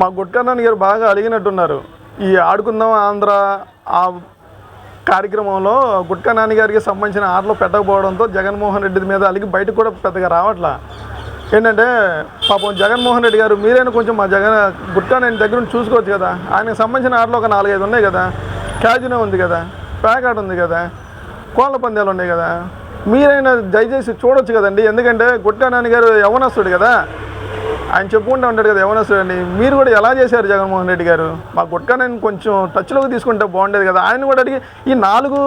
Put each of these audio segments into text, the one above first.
మా గుట్కన్నాన్ గారు బాగా అడిగినట్టున్నారు. ఈ ఆడుకుందాం ఆంధ్ర ఆ కార్యక్రమంలో గుట్కా నాన్నగారికి సంబంధించిన ఆటలు పెట్టకపోవడంతో జగన్మోహన్ రెడ్డి మీద అలిగి బయటకు కూడా పెద్దగా రావట్లా. ఏంటంటే పాపం జగన్మోహన్ రెడ్డి గారు మీరైనా కొంచెం మా జగన్ గుట్కా నేను దగ్గర నుంచి చూసుకోవచ్చు కదా. ఆయనకు సంబంధించిన ఆటలు ఒక నాలుగైదు ఉన్నాయి కదా. క్యాజినో ఉంది కదా. ప్యాకాట్ ఉంది కదా. కోళ్ళ పందాలు ఉన్నాయి కదా. మీరైనా దయచేసి చూడొచ్చు కదండి. ఎందుకంటే గుట్కా నాన్నగారు గారు యవనస్తుడు కదా. ఆయన చెప్పుకుంటూ ఉంటాడు కదా యవనస్తుడు అని మీరు కూడా ఎలా చేశారు జగన్మోహన్ రెడ్డి గారు? మా గుట్కా నేను కొంచెం టచ్లోకి తీసుకుంటే బాగుండేది కదా. ఆయన కూడా అడిగి ఈ నాలుగు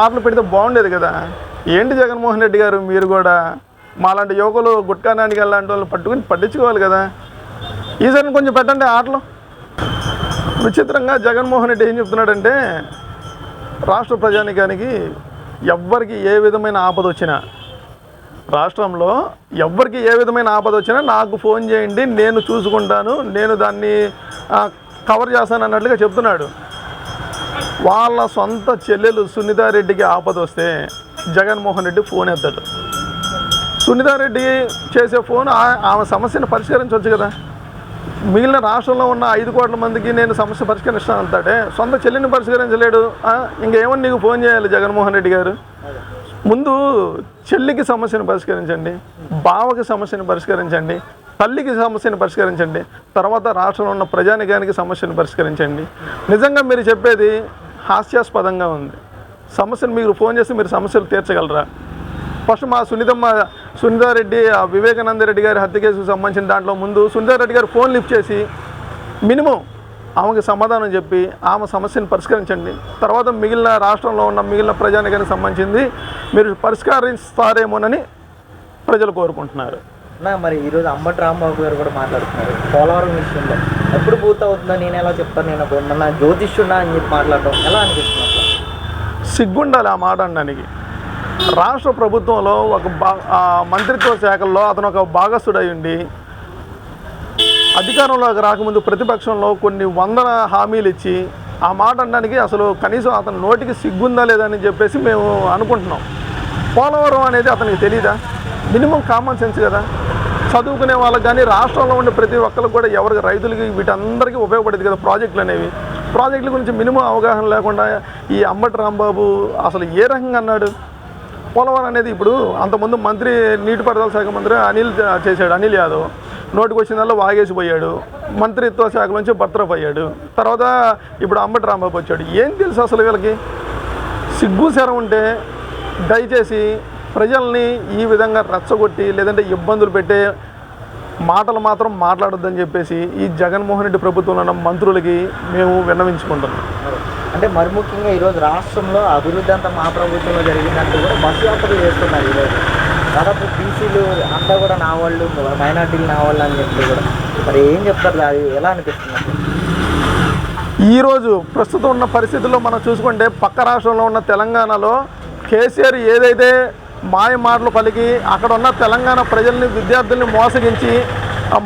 ఆటలు పెడితే బాగుండేది కదా. ఏంటి జగన్మోహన్ రెడ్డి గారు మీరు కూడా? మాలాంటి యువకులు గుట్కా నాని గారు వాళ్ళు పట్టుకుని పట్టించుకోవాలి కదా. ఈసారి కొంచెం పెట్టండి ఆటలు. విచిత్రంగా జగన్మోహన్ రెడ్డి ఏం చెప్తున్నాడంటే రాష్ట్ర ప్రజానికానికి ఎవ్వరికి ఏ విధమైన ఆపద వచ్చినా రాష్ట్రంలో ఎవ్వరికి ఏ విధమైన ఆపద వచ్చినా నాకు ఫోన్ చేయండి నేను చూసుకుంటాను నేను దాన్ని కవర్ చేస్తాను అన్నట్లుగా చెప్తున్నాడు. వాళ్ళ సొంత చెల్లెలు సునీతారెడ్డికి ఆపద వస్తే జగన్మోహన్ రెడ్డి ఫోన్ ఎత్తాడు. సునీతారెడ్డి చేసే ఫోన్ ఆ- ఆమె సమస్యను పరిష్కరించవచ్చు కదా. మిగిలిన రాష్ట్రంలో ఉన్న ఐదు కోట్ల మందికి నేను సమస్య పరిష్కరిస్తాను అంటాడే. సొంత చెల్లిని పరిష్కరించలేడు. ఇంకేమని నీకు ఫోన్ చేయాలి జగన్మోహన్ రెడ్డి గారు? ముందు చెల్లికి సమస్యను పరిష్కరించండి బావకి సమస్యను పరిష్కరించండి తల్లికి సమస్యను పరిష్కరించండి తర్వాత రాష్ట్రంలో ఉన్న ప్రజానికానికి సమస్యను పరిష్కరించండి. నిజంగా మీరు చెప్పేది హాస్యాస్పదంగా ఉంది. సమస్యను మీరు ఫోన్ చేసి మీరు సమస్యలు తీర్చగలరా? ఫస్ట్ మా సునీతమ్మ సునీతారెడ్డి ఆ వివేకానంద రెడ్డి గారి హత్య కేసుకు సంబంధించిన దాంట్లో ముందు సునీతారెడ్డి గారు ఫోన్ లిఫ్ట్ చేసి మినిమం ఆమెకి సమాధానం చెప్పి ఆమె సమస్యను పరిష్కరించండి. తర్వాత మిగిలిన రాష్ట్రంలో ఉన్న మిగిలిన ప్రజానికానికి సంబంధించింది మీరు పరిష్కరిస్తారేమోనని ప్రజలు కోరుకుంటున్నారు. నా మరి ఈరోజు అంబటి రాంబాబు గారు కూడా మాట్లాడుతున్నారు. పోలవరం విషయంలో ఎప్పుడు పూర్తవుతుందో నేను ఎలా చెప్తాను? నేను ఒక మన జ్యోతిష్యున్నా అని చెప్పి మాట్లాడటం ఎలా అనిపిస్తుంది? అట్లా సిగ్గుండాలి ఆ మాట అనడానికి. రాష్ట్ర ప్రభుత్వంలో ఒక బా మంత్రిత్వ శాఖల్లో అతను ఒక భాగస్థుడై ఉండి అధికారంలోకి రాకముందు ప్రతిపక్షంలో కొన్ని వందల హామీలు ఇచ్చి ఆ మాట అనడానికి అసలు కనీసం అతని నోటికి సిగ్గుందా లేదని చెప్పేసి మేము అనుకుంటున్నాం. పోలవరం అనేది అతనికి తెలియదా మినిమం కామన్ సెన్స్ కదా. చదువుకునే వాళ్ళకి కానీ రాష్ట్రంలో ఉండే ప్రతి ఒక్కరికి కూడా ఎవరికి రైతులకి వీటందరికీ ఉపయోగపడేది కదా ప్రాజెక్టులు అనేవి. ప్రాజెక్టుల గురించి మినిమం అవగాహన లేకుండా ఈ అంబటి రాంబాబు అసలు ఏ రకంగా అన్నాడు? పోలవరం అనేది ఇప్పుడు అంతకుముందు మంత్రి నీటిపారుదల శాఖ మంత్రి అనిల్ చేశాడు అనిల్ యాదవ్. నోటికి వచ్చిందల్లా వాగేసిపోయాడు మంత్రిత్వ శాఖ నుంచి బర్తరఫ్ అయ్యాడు తర్వాత ఇప్పుడు అంబటి రాంబాబు వచ్చాడు. ఏం తెలుసు అసలు వీళ్ళకి? సిగ్గు శరం ఉంటే దయచేసి ప్రజల్ని ఈ విధంగా రచ్చగొట్టి లేదంటే ఇబ్బందులు పెట్టే మాటలు మాత్రం మాట్లాడొద్దని చెప్పేసి ఈ జగన్మోహన్ రెడ్డి ప్రభుత్వంలో ఉన్న మంత్రులకి మేము విన్నవించుకుంటున్నాం. అంటే మరి ముఖ్యంగా ఈరోజు రాష్ట్రంలో అభివృద్ధి అంతా మా ప్రభుత్వంలో జరిగిందంటూ కూడా బస్సు యాత్రలు చేస్తున్నారు ఈరోజు. దాదాపు బీసీలు అంతా కూడా నా వాళ్ళు మైనార్టీలు నా వాళ్ళు అని చెప్పి కూడా. మరి ఏం చెప్తారు అది ఎలా అనిపిస్తుంది ఈరోజు ప్రస్తుతం ఉన్న పరిస్థితుల్లో మనం చూసుకుంటే పక్క రాష్ట్రంలో ఉన్న తెలంగాణలో కేసీఆర్ ఏదైతే మాయ మాటలు పలికి అక్కడ ఉన్న తెలంగాణ ప్రజల్ని విద్యార్థుల్ని మోసగించి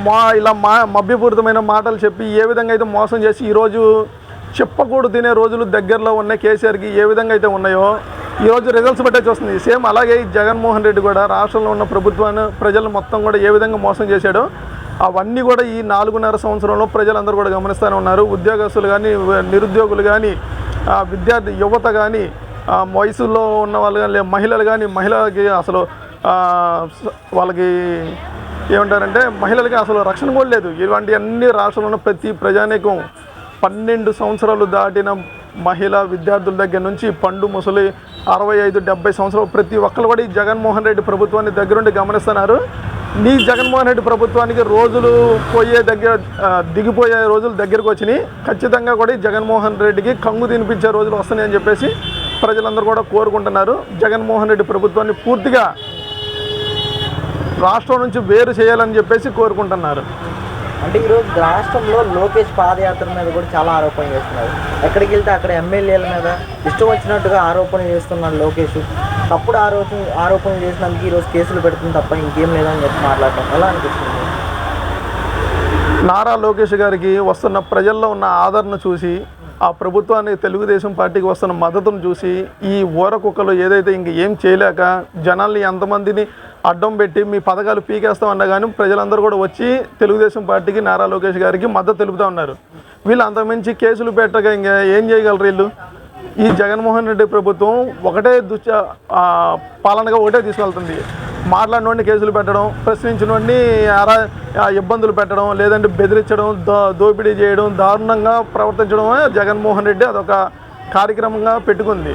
మా ఇలా మా మభ్యపూరితమైన మాటలు చెప్పి ఏ విధంగా అయితే మోసం చేసి ఈరోజు చెప్పకూడదు తినే రోజులు దగ్గరలో ఉన్న కేసీఆర్కి ఏ విధంగా అయితే ఉన్నాయో ఈరోజు రిజల్ట్స్ బట్టే చూస్తుంది. సేమ్ అలాగే ఈ జగన్మోహన్ రెడ్డి కూడా రాష్ట్రంలో ఉన్న ప్రభుత్వాన్ని ప్రజలు మొత్తం కూడా ఏ విధంగా మోసం చేశాడో అవన్నీ కూడా ఈ నాలుగున్నర సంవత్సరంలో ప్రజలందరూ కూడా గమనిస్తూనే ఉన్నారు. ఉద్యోగస్తులు కానీ నిరుద్యోగులు కానీ విద్యార్థి యువత కానీ వయసులో ఉన్న వాళ్ళు కానీ మహిళలు కానీ మహిళలకి అసలు వాళ్ళకి ఏమంటారంటే మహిళలకి అసలు రక్షణ కూడా లేదు. ఇలాంటి అన్ని రాష్ట్రంలో ఉన్న ప్రతి ప్రజానీకం పన్నెండు సంవత్సరాలు దాటిన మహిళ విద్యార్థుల దగ్గర నుంచి పండు ముసలి అరవై ఐదు డెబ్బై సంవత్సరాలు ప్రతి ఒక్కరు కూడా ఈ జగన్మోహన్ రెడ్డి ప్రభుత్వాన్ని దగ్గరుండి గమనిస్తున్నారు. నీ జగన్మోహన్ రెడ్డి ప్రభుత్వానికి రోజులు పోయే దగ్గర దిగిపోయే రోజులు దగ్గరకు వచ్చినాయి. ఖచ్చితంగా కూడా ఈ జగన్మోహన్ రెడ్డికి కంగు తినిపించే రోజులు వస్తున్నాయని చెప్పేసి ప్రజలందరూ కూడా కోరుకుంటున్నారు. జగన్మోహన్ రెడ్డి ప్రభుత్వాన్ని పూర్తిగా రాష్ట్రం నుంచి వేరు చేయాలని చెప్పేసి కోరుకుంటున్నారు. అంటే ఈరోజు రాష్ట్రంలో లోకేష్ పాదయాత్ర మీద కూడా చాలా ఆరోపణ చేస్తున్నారు. ఎక్కడికి వెళ్తే అక్కడ ఎమ్మెల్యేల మీద ఇష్టం వచ్చినట్టుగా ఆరోపణ చేస్తున్నాడు లోకేష్. తప్పుడు ఆరోపణ ఆరోపణ చేసినందుకు ఈరోజు కేసులు పెడుతుంది తప్ప ఇంకేం లేదని చెప్పి మాట్లాడటం ఎలా అనిపిస్తుంది? నారా లోకేష్ గారికి వస్తున్న ప్రజల్లో ఉన్న ఆదరణ చూసి ఆ ప్రభుత్వాన్ని తెలుగుదేశం పార్టీకి వస్తున్న మద్దతును చూసి ఈ ఊరకుక్కలు ఏదైతే ఇంక ఏం చేయలేక జనాల్ని ఎంతమందిని అడ్డం పెట్టి మీ పథకాలు పీకేస్తామన్నా కానీ ప్రజలందరూ కూడా వచ్చి తెలుగుదేశం పార్టీకి నారా లోకేష్ గారికి మద్దతు తెలుపుతూ ఉన్నారు. వీళ్ళు అంతకుమించి కేసులు పెట్టగా ఇంకా ఏం చేయగలరు వీళ్ళు? ఈ జగన్మోహన్ రెడ్డి ప్రభుత్వం ఒకటే దుశ్చ పాలనగా ఒకటే తీసుకెళ్తుంది. మాట్లాడినోడిని కేసులు పెట్టడం ప్రశ్నించినోడిని అరా ఇబ్బందులు పెట్టడం లేదంటే బెదిరించడం దో దోపిడీ చేయడం దారుణంగా ప్రవర్తించడమే జగన్మోహన్ రెడ్డి అదొక కార్యక్రమంగా పెట్టుకుంది.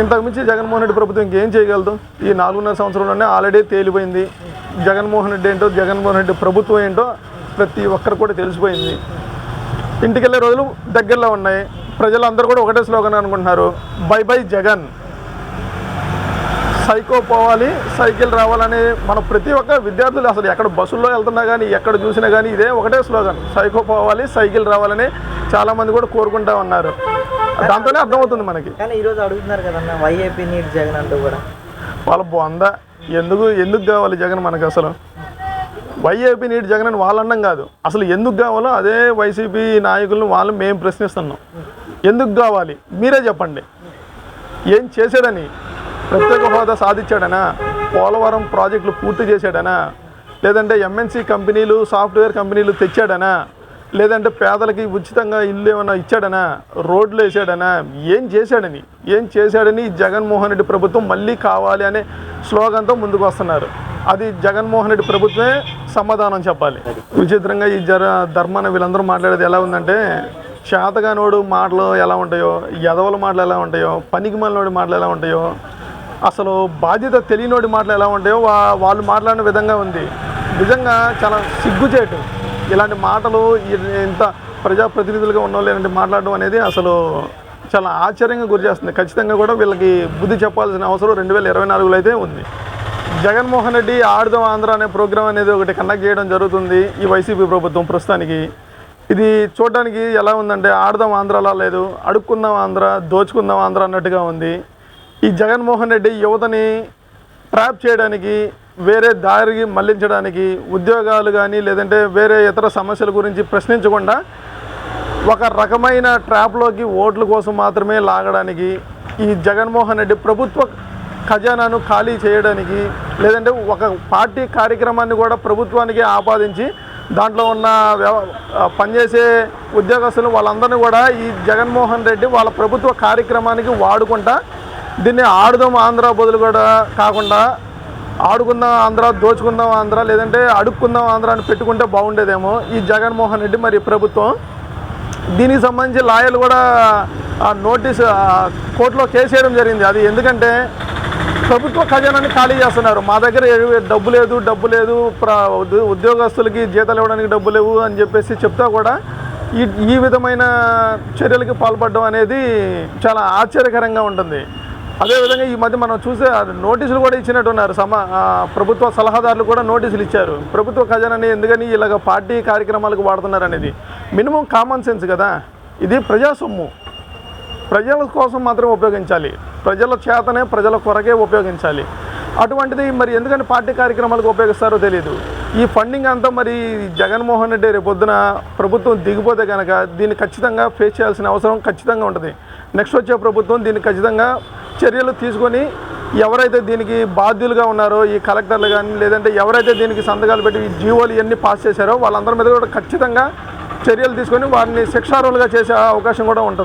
ఇంతకుమించి జగన్మోహన్ రెడ్డి ప్రభుత్వం ఇంకేం చేయగలదు ఈ నాలుగున్నర సంవత్సరంలోనే ఆల్రెడీ తేలిపోయింది. జగన్మోహన్ రెడ్డి ఏంటో జగన్మోహన్ రెడ్డి ప్రభుత్వం ఏంటో ప్రతి ఒక్కరు కూడా తెలిసిపోయింది. ఇంటికెళ్ళే రోజులు దగ్గరలో ఉన్నాయి. ప్రజలందరూ కూడా ఒకటే స్లోగన్ అనుకుంటున్నారు. Bye bye Jagan. సైకో పోవాలి సైకిల్ రావాలని మన ప్రతి ఒక్క విద్యార్థులు అసలు ఎక్కడ బస్సుల్లో వెళ్తున్నా కానీ ఎక్కడ చూసినా కానీ ఇదే ఒకటే స్లోగన్ సైకో పోవాలి సైకిల్ రావాలని చాలామంది కూడా కోరుకుంటా ఉన్నారు. దాంతోనే అర్థమవుతుంది మనకి. కానీ ఈరోజు అడుగుతున్నారు కదన్న వైఏపీ నీట్ జగన్ అంటూ కూడా. వాళ్ళ బొంద ఎందుకు ఎందుకు కావాలి జగన్ మనకు అసలు? వైఏపీ నీటి జగన్ అని వాళ్ళండం కాదు. అసలు ఎందుకు కావాలో అదే వైసీపీ నాయకులను వాళ్ళు మేము ప్రశ్నిస్తున్నాం. ఎందుకు కావాలి? మీరే చెప్పండి. ఏం చేశాడని ప్రత్యేక హోదా సాధించాడనా? పోలవరం ప్రాజెక్టులు పూర్తి చేశాడనా? లేదంటే ఎంఎన్సీ కంపెనీలు సాఫ్ట్వేర్ కంపెనీలు తెచ్చాడనా? లేదంటే పేదలకి ఉచితంగా ఇల్లు ఏమైనా ఇచ్చాడనా? రోడ్లు వేసాడనా? ఏం చేశాడని? ఏం చేశాడని జగన్మోహన్ రెడ్డి ప్రభుత్వం మళ్ళీ కావాలి అనే స్లోగన్తో ముందుకు వస్తున్నారు అది జగన్మోహన్ రెడ్డి ప్రభుత్వమే సమాధానం చెప్పాలి. విచిత్రంగా ఈ జర ధర్మాన వీళ్ళందరూ మాట్లాడేది ఎలా ఉందంటే చేతగానోడు మాటలు ఎలా ఉంటాయో ఎదవల మాటలు ఎలా ఉంటాయో పనికి మాలినోడి మాటలు ఎలా ఉంటాయో అసలు బాధ్యత తెలియనోడి మాటలు ఎలా ఉంటాయో వా వాళ్ళు మాట్లాడిన విధంగా ఉంది. నిజంగా చాలా సిగ్గుచేటు. ఇలాంటి మాటలు ఇంత ప్రజాప్రతినిధులుగా ఉన్న వాళ్ళు ఇలాంటి మాట్లాడడం అనేది అసలు చాలా ఆశ్చర్యంగా గురి చేస్తుంది ఖచ్చితంగా కూడా వీళ్ళకి బుద్ధి చెప్పాల్సిన అవసరం రెండు వేల ఇరవై నాలుగులో అయితే ఉంది. జగన్మోహన్ రెడ్డి ఆడుదాం ఆంధ్ర అనే ప్రోగ్రాం అనేది ఒకటి కండక్ట్ చేయడం జరుగుతుంది ఈ వైసీపీ ప్రభుత్వం ప్రస్తుతానికి. ఇది చూడడానికి ఎలా ఉందంటే ఆడదాం ఆంధ్రలా లేదు అడుక్కుందాం ఆంధ్ర దోచుకుందాం ఆంధ్ర అన్నట్టుగా ఉంది. ఈ జగన్మోహన్ రెడ్డి యువతని ట్రాప్ చేయడానికి వేరే దారికి మళ్ళించడానికి ఉద్యోగాలు కానీ లేదంటే వేరే ఇతర సమస్యల గురించి ప్రశ్నించకుండా ఒక రకమైన ట్రాప్లోకి ఓట్ల కోసం మాత్రమే లాగడానికి ఈ జగన్మోహన్ రెడ్డి ప్రభుత్వ ఖజానాను ఖాళీ చేయడానికి లేదంటే ఒక పార్టీ కార్యక్రమాన్ని కూడా ప్రభుత్వానికి ఆపాదించి దాంట్లో ఉన్న వ్యవ పనిచేసే ఉద్యోగస్తులు వాళ్ళందరినీ కూడా ఈ జగన్మోహన్ రెడ్డి వాళ్ళ ప్రభుత్వ కార్యక్రమానికి వాడుకుంటా దీన్ని ఆడుదాం ఆంధ్ర బదులు కూడా కాకుండా ఆడుకుందాం ఆంధ్ర దోచుకుందాం ఆంధ్ర లేదంటే అడుక్కుందాం ఆంధ్ర అని పెట్టుకుంటే బాగుండేదేమో ఈ జగన్మోహన్ రెడ్డి మరి ప్రభుత్వం. దీనికి సంబంధించి లాయర్లు కూడా నోటీసు నోటీస్ కోర్టులో కేసు వేయడం జరిగింది. అది ఎందుకంటే ప్రభుత్వ ఖజానాన్ని ఖాళీ చేస్తున్నారు. మా దగ్గర డబ్బు లేదు డబ్బు లేదు ప్ర- ఉద్యో- ఉద్యోగస్తులకి జీతాలు ఇవ్వడానికి డబ్బు లేవు అని చెప్పేసి చెప్తా కూడా ఈ ఈ విధమైన చర్యలకి పాల్పడడం అనేది చాలా ఆశ్చర్యకరంగా ఉంటుంది. అదేవిధంగా ఈ మధ్య మనం చూసే నోటీసులు కూడా ఇచ్చినట్టున్నారు. సమ ప్రభుత్వ సలహాదారులు కూడా నోటీసులు ఇచ్చారు. ప్రభుత్వ ఖజానాని ఎందుకని ఇలాగ పార్టీ కార్యక్రమాలకు వాడుతున్నారు అనేది. మినిమం కామన్ సెన్స్ కదా. ఇది ప్రజా సొమ్ము. ప్రజల కోసం మాత్రం ఉపయోగించాలి. ప్రజల చేతనే ప్రజల కొరకే ఉపయోగించాలి. అటువంటిది మరి ఎందుకని పార్టీ కార్యక్రమాలకు ఉపయోగిస్తారో తెలియదు ఈ ఫండింగ్ అంతా మరి జగన్మోహన్ రెడ్డి రేపొద్దున ప్రభుత్వం దిగిపోతే కనుక దీన్ని ఖచ్చితంగా ఫేస్ చేయాల్సిన అవసరం ఖచ్చితంగా ఉంటుంది. నెక్స్ట్ వచ్చే ప్రభుత్వం దీన్ని ఖచ్చితంగా చర్యలు తీసుకొని ఎవరైతే దీనికి బాధ్యులుగా ఉన్నారో ఈ కలెక్టర్లు కానీ లేదంటే ఎవరైతే దీనికి సంతకాలు పెట్టి ఈ జీవోలు ఇవన్నీ పాస్ చేశారో వాళ్ళందరి మీద కూడా ఖచ్చితంగా చర్యలు తీసుకొని వారిని శిక్షార్హులుగా చేసే అవకాశం కూడా ఉంటుంది.